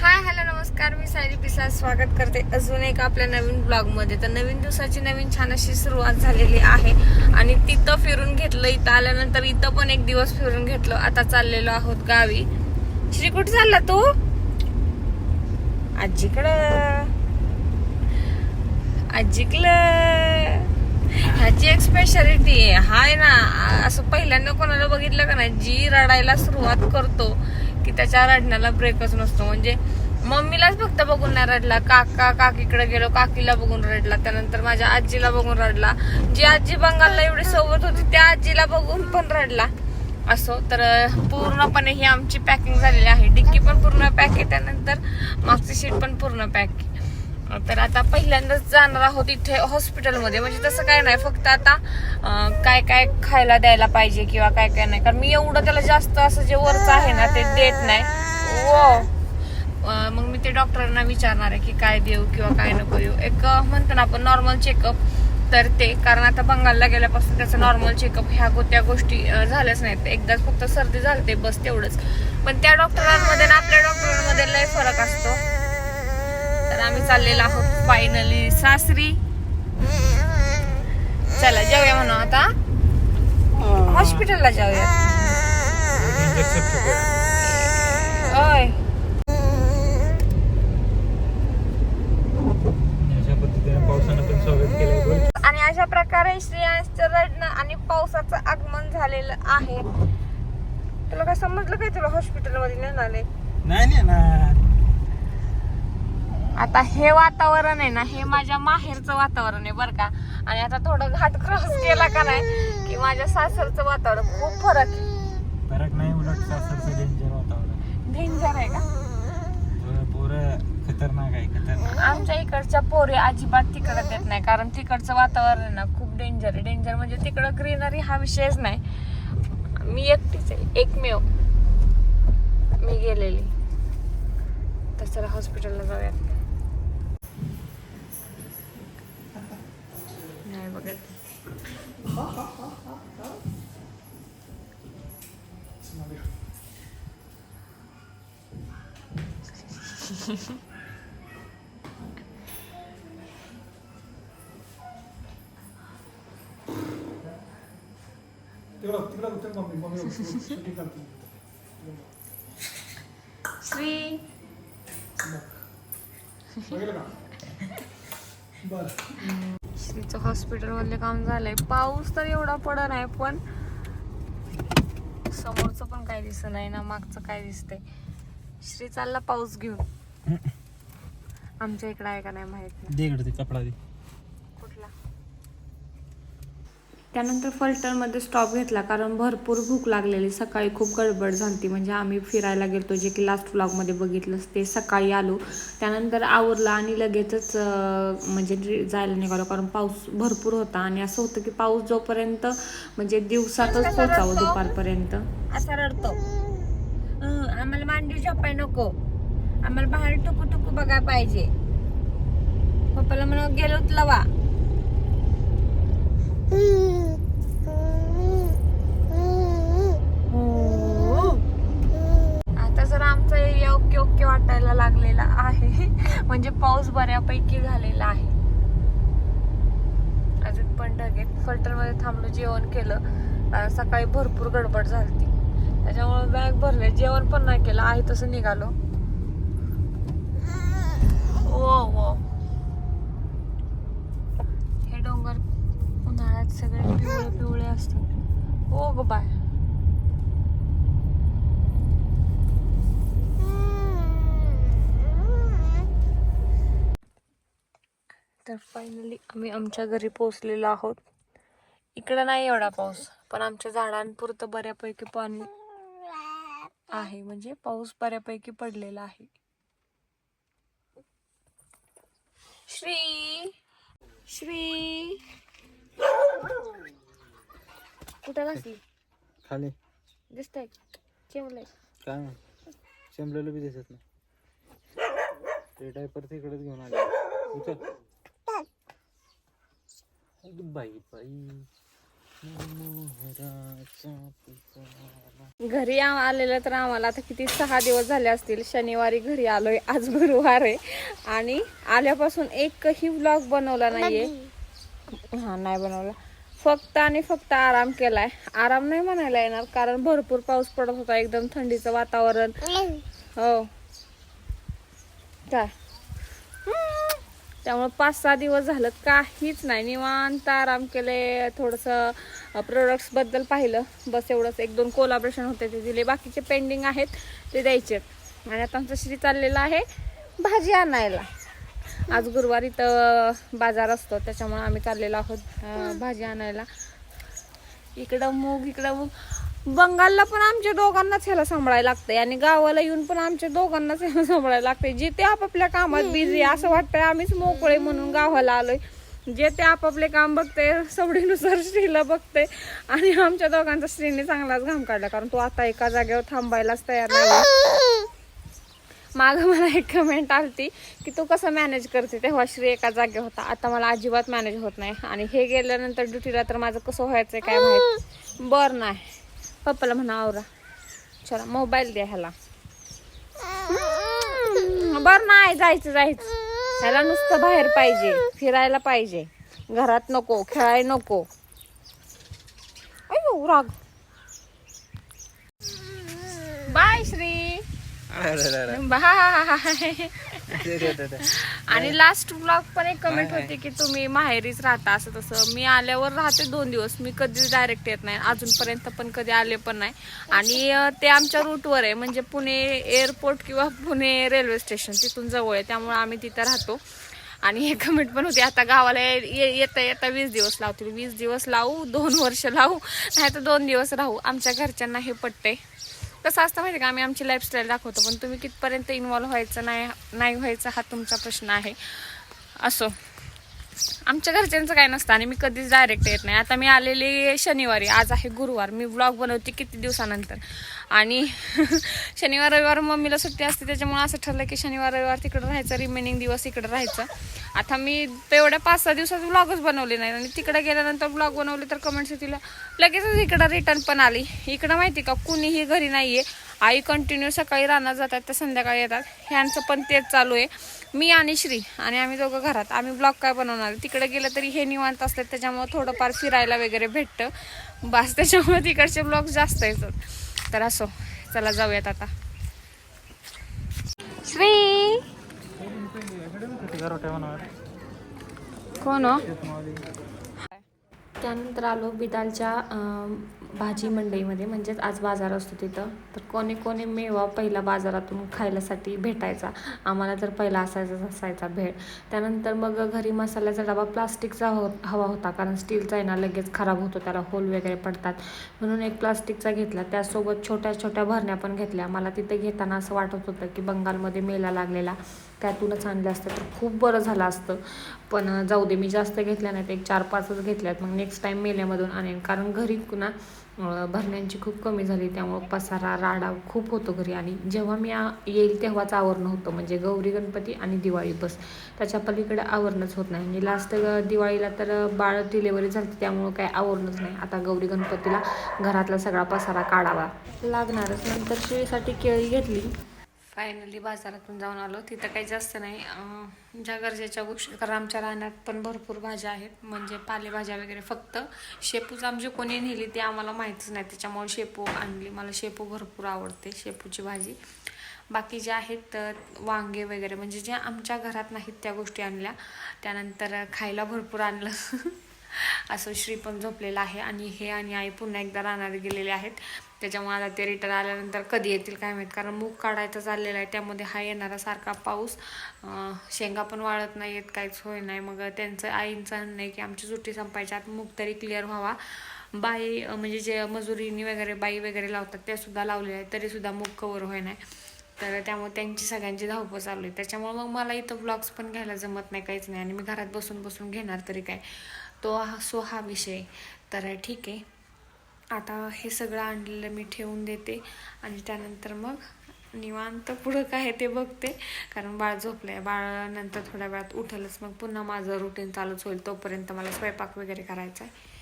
Hi hello नमस्कार. मी सायली पिसा स्वागत करते अजून एक आपल्या नवीन ब्लॉगमध्ये. तर नवीन दिवसाची नवीन छान अशी सुरुवात झालेली आहे आणि तिथं फिरून घेतलं इथं आल्यानंतर इथं पण एक दिवस फिरून घेतलं. आता चाललेलो आहोत गावी. श्री कुठे चालला तू? आजीकडं. आजीकडं. ह्याची एक स्पेशालिटी आहे. हाय ना असं पहिल्यांदा कोणाला बघितलं का नाही? जी रडायला सुरुवात करतो. की त्याच्या रडण्याला ब्रेकच नसतो. म्हणजे मम्मीलाच फक्त बघून नाही रडला. काका काकीकडे गेलो काकीला बघून रडला. त्यानंतर माझ्या आजीला बघून रडला. जी आजी बंगालला एवढी सोबत होती त्या आजीला बघून पण रडला. असो. तर पूर्णपणे ही आमची पॅकिंग झालेली आहे. डिक्की पण पूर्ण पॅक आहे. त्यानंतर मागची शीट पण पूर्ण पॅक आहे. तर आता पहिल्यांदाच जाणार आहोत इथे हॉस्पिटलमध्ये. म्हणजे तसं काय नाही फक्त आता काय काय खायला द्यायला पाहिजे किंवा काय काय नाही. कारण मी एवढं त्याला जास्त असं जे वरचं आहे ना ते देत नाही. हो. मग मी ते डॉक्टरांना विचारणार आहे की काय देऊ किंवा काय नको देऊ. एक म्हणतो ना आपण नॉर्मल चेकअप तर ते. कारण आता बंगालला गेल्यापासून त्याचं नॉर्मल चेकअप ह्या त्या गोष्टी झाल्याच नाहीत. एकदाच फक्त सर्दी झालते बस तेवढंच. पण त्या डॉक्टरांमध्ये ना आपल्या डॉक्टरांमध्ये लय फरक असतो तर आम्ही चाललेलो आहोत फायनली सासरी. चला जाऊया म्हणू आता. हॉस्पिटलला जाऊया. बोल. आणि अशा प्रकारे श्रेयांसचं रडणं आणि पावसाचं आगमन झालेलं आहे. तुला काय समजलं काय तुला हॉस्पिटलमध्ये नेणारे? नाही नाही ना आता हे वातावरण आहे ना हे माझ्या माहेरचं वातावरण आहे बरं का. आणि आता थोडं घाट क्रॉस केला का नाही की माझ्या सासरचं वातावरण खूप फरक आहे. फरक नाही उलट सासरचं डेंजर वातावरण डेंजर आहे का? पोरं- पोरं खतरनाक आहे खतरनाक. आमच्या इकडच्या पोरे अजिबात तिकडं देत नाही कारण तिकडचं वातावरण आहे ना खूप डेंजर आहे. डेंजर म्हणजे तिकडं ग्रीनरी हा विषयच नाही. मी एकटीच आहे एकमेव. मी गेलेली. तर चला हॉस्पिटलला जाऊयात. 무슨 말이야? 뜨거라 뜨거라 뜨거라 이거 뭐 저기 같은 스윗 거. 여기다가 뭐. श्रीचं हॉस्पिटल मधले काम झालंय. पाऊस तर एवढा पड नाही पण समोरचं पण काय दिसत नाही ना मागचं काय दिसतंय. श्री चालला पाऊस घेऊन. आमच्या इकडे आहे का नाही माहीत नाही. दे इकडे ते कपडा दे. त्यानंतर फलटणमध्ये स्टॉप घेतला कारण भरपूर भूक लागलेली. सकाळी खूप गडबड झाली म्हणजे आम्ही फिरायला गेलतो जे की लास्ट व्लॉगमध्ये बघितलं ते सकाळी आलो. त्यानंतर आवरलं आणि लगेचच म्हणजे जायला निघालो. कारण पाऊस भरपूर होता आणि असं होतं की पाऊस जोपर्यंत म्हणजे दिवसातच पोचावं दुपारपर्यंत. असा रडतो. आम्हाला मांडी झोपाय नको. आम्हाला बाहेर टुकू टुकू बघाय पाहिजे. पप्पाला म्हणून गेलोत लवा. आता जर आमचा एरिया ओके ओके वाटायला लागलेला आहे. म्हणजे पाऊस बऱ्यापैकी झालेला आहे. अजून पण ढगेत फलटणमध्ये थांबलो जेवण केलं. सकाळी भरपूर गडबड झाली त्याच्यामुळे बॅग भरले. जेवण पण नाही केलं. आहे तसं निघालो ओ वो हे डोंगर उन्हाळ्यात सगळे पिवळे पिवळे असतात हो ग बाय तर फायनली आम्ही आमच्या घरी पोहोचलेलो आहोत. इकडं नाही एवढा पाऊस पण आमच्या झाडांपुरतं बऱ्यापैकी पाणी आहे. म्हणजे पाऊस बऱ्यापैकी पडलेला आहे. श्री श्री. कुठं घातली खाली. दिसतंय चिमलंय. काय मग चेंबलेलं बी दिसत नाही. ते डायपर तिकडेच घेऊन आले. उचल बाई बाई घरी आलेलं तर आम्हाला आता किती सहा दिवस झाले असतील. शनिवारी घरी आलोय आज गुरुवार आहे. आणि आल्यापासून एकही व्लॉग बनवला नाहीये. हा नाही बनवला. फक्त आणि फक्त आराम केलाय. आराम नाही म्हणायला येणार कारण भरपूर पाऊस पडत होता. एकदम थंडीचं वातावरण. हो. काय? त्यामुळे पाच सहा दिवस झालं काहीच नाही. निवांत आराम केले थोडंसं प्रोडक्ट्सबद्दल पाहिलं. बस एवढंच. एक दोन कोलाब्रेशन होते ते दिले. बाकीचे पेंडिंग आहेत ते द्यायचे. आणि आता आमचं श्री चाललेलं आहे भाजी आणायला. आज गुरुवारी तर बाजार असतो. त्याच्यामुळे आम्ही चाललेलो आहोत भाजी आणायला. इकडं मूग इकडं मूग. बंगालला पण आमच्या दोघांनाच ह्याला सांभाळायला लागतंय आणि गावाला येऊन पण आमच्या दोघांनाच ह्याला सांभाळायला लागतंय. जे ते आपापल्या कामात बिझी असं वाटतंय आम्हीच मोकळे म्हणून गावाला आलोय. जे ते आपापले काम बघते सवडीनुसार स्त्रीला बघते आणि आमच्या दोघांचा स्त्रीने चांगलाच घाम काढला कारण तो आता एका जागेवर थांबायलाच तयार नाही माग मला एक कमेंट आलती की तू कसं मॅनेज करते तेव्हा श्री एका जागे होता. आता मला अजिबात मॅनेज होत नाही. आणि हे गेल्यानंतर ड्युटीला तर माझं कसं व्हायचंय काय माहीत? बर नाही. पप्पाला म्हणा आवरा. चला मोबाईल द्या ह्याला. बर नाही जायचं जायचं. ह्याला नुसतं बाहेर पाहिजे फिरायला पाहिजे. घरात नको खेळायला नको. अयो राग. बाय श्री. बाय. आणि लास्ट ब्लॉग पण एक कमेंट होती की तुम्ही माहेरीच राहता असं तसं. मी आल्यावर राहते दोन दिवस. मी कधीच डायरेक्ट येत नाही. अजूनपर्यंत पण कधी आले पण नाही. आणि ते आमच्या रूटवर आहे. म्हणजे पुणे एअरपोर्ट किंवा पुणे रेल्वे स्टेशन तिथून जवळ आहे. त्यामुळे आम्ही तिथं राहतो. आणि हे कमेंट पण होती आता गावाला येता येता वीस दिवस लावतील. वीस दिवस लावू दोन वर्ष लावू नाही तर दोन दिवस राहू. आमच्या घरच्यांना हे पटते कसं असतं माहिती का? आम्ही आमची लाईफस्टाईल दाखवतो पण तुम्ही कितपर्यंत इन्वॉल्व्ह व्हायचं नाही नाही व्हायचं हा तुमचा प्रश्न आहे. असो. आमच्या घरच्यांचं काय नसतं आणि मी कधीच डायरेक्ट येत नाही. आता मी आलेली शनिवारी आज आहे गुरुवार. मी ब्लॉग बनवते किती दिवसानंतर. आणि शनिवार रविवार मम्मीला सुट्टी असते त्याच्यामुळे असं ठरलं की शनिवार रविवार तिकडं राहायचं रिमेनिंग दिवस इकडं राहायचं. आता मी तेवढ्या पाच सहा दिवसात ब्लॉगच बनवले नाही. आणि तिकडे गेल्यानंतर ब्लॉग बनवले तर कमेंट्स तिला लगेचच इकडं रिटर्न पण आली. इकडं माहिती का कुणीही घरी नाही आहे आई कंटिन्यू सकाळी राहणार जातात तर संध्याकाळी येतात. ह्यांचं पण तेच चालू आहे. मी आणि श्री आणि आम्ही दोघं घरात. आम्ही ब्लॉग काय बनवणार? तिकडे गेलं तरी हे निवांत असतात त्याच्यामुळे थोडंफार फिरायला वगैरे भेटतं. बस त्याच्यामुळे तिकडचे ब्लॉग जास्त येतात. तर असो चला जाऊयात आता. श्री! कोण हो? त्यानंतर आलो बिदालच्या भाजी मंडईमध्ये. म्हणजेच आज बाजार असतो तिथं. तर कोणी कोणी मेवा पहिला बाजारातून खायलासाठी भेटायचा. आम्हाला तर पहिला असायचाच असायचा भेळ. त्यानंतर मग घरी मसाल्याचा डबा प्लास्टिकचा हो हवा होता. कारण स्टीलचा आहे ना लगेच खराब होतो. त्याला होल वगैरे पडतात. म्हणून एक प्लास्टिकचा घेतला. त्यासोबत छोट्या छोट्या भरण्या पण घेतल्या. मला तिथे घेताना असं वाटत होतं की बंगालमध्ये मेला लागलेला. त्यातूनच आणलं असतं तर खूप बरं झालं असतं. पण जाऊ दे मी जास्त घेतल्या नाहीत. एक चार पाचच घेतल्यात. मग नेक्स्ट टाईम मेल्यामधून आणेन. कारण घरी पुन्हा भरण्यांची खूप कमी झाली. त्यामुळं पसारा राडा खूप होतो घरी. आणि जेव्हा मी येईल तेव्हाच आवरणं होतं. म्हणजे गौरी गणपती आणि दिवाळी बस. त्याच्या पलीकडे आवरणंच होत नाही. आणि लास्ट दिवाळीला तर बाळ डिलेवरी झाली. त्यामुळं काय आवरणंच नाही. आता गौरी गणपतीला घरातला सगळा पसारा काढावा. लागणारच. नंतर शिळीसाठी केळी घेतली. फायनली बाजारातून जाऊन आलो. तिथं काही जास्त नाही. ज्या गरजेच्या गोष्टी कारण आमच्या रानात पण भरपूर भाज्या आहेत. म्हणजे पालेभाज्या वगैरे फक्त शेपूच आमची कोणी नेली ते आम्हाला माहीतच नाही. त्याच्यामुळे शेपू आणली. मला शेपू भरपूर आवडते शेपूची भाजी. बाकी जे आहेत तर वांगे वगैरे म्हणजे जे आमच्या घरात नाहीत त्या गोष्टी आणल्या. त्यानंतर खायला भरपूर आणलं. असं श्री पण झोपलेलं आहे. आणि हे आणि आई पुन्हा एकदा राहणार गेलेले आहेत. त्याच्यामुळे आता ते रिटर्न आल्यानंतर कधी येतील काय माहीत. कारण मूग काढायचं चाललेलं आहे त्यामध्ये हा येणारा सारखा पाऊस शेंगा पण वाळत नाही आहेत काहीच होय नाही. मग त्यांचं आईंचं म्हणणं आहे की आमची सुट्टी संपायच्या आत मूग तरी क्लिअर व्हावा. बाई म्हणजे जे मजुरीनी वगैरे बाई वगैरे लावतात ते सुद्धा लावलेले आहेत तरीसुद्धा मूग कवर होय नाही. तर त्यामुळे त्यांची सगळ्यांची धावपळ चालू आहे. त्याच्यामुळे मग मला इथं ब्लॉग्स पण घ्यायला जमत नाही काहीच नाही. आणि मी घरात बसून बसून घेणार तरी काय. तो हा सो हा विषय. तर ठीक आहे. आता हे सगळं आणलेलं मी ठेवून देते आणि त्यानंतर मग निवांत पुढं काय आहे ते बघते. कारण बाळ झोपलं आहे बाळ नंतर थोड्या वेळात उठलच. मग पुन्हा माझं रुटीन चालूच होईल. तोपर्यंत मला स्वयंपाक वगैरे करायचा आहे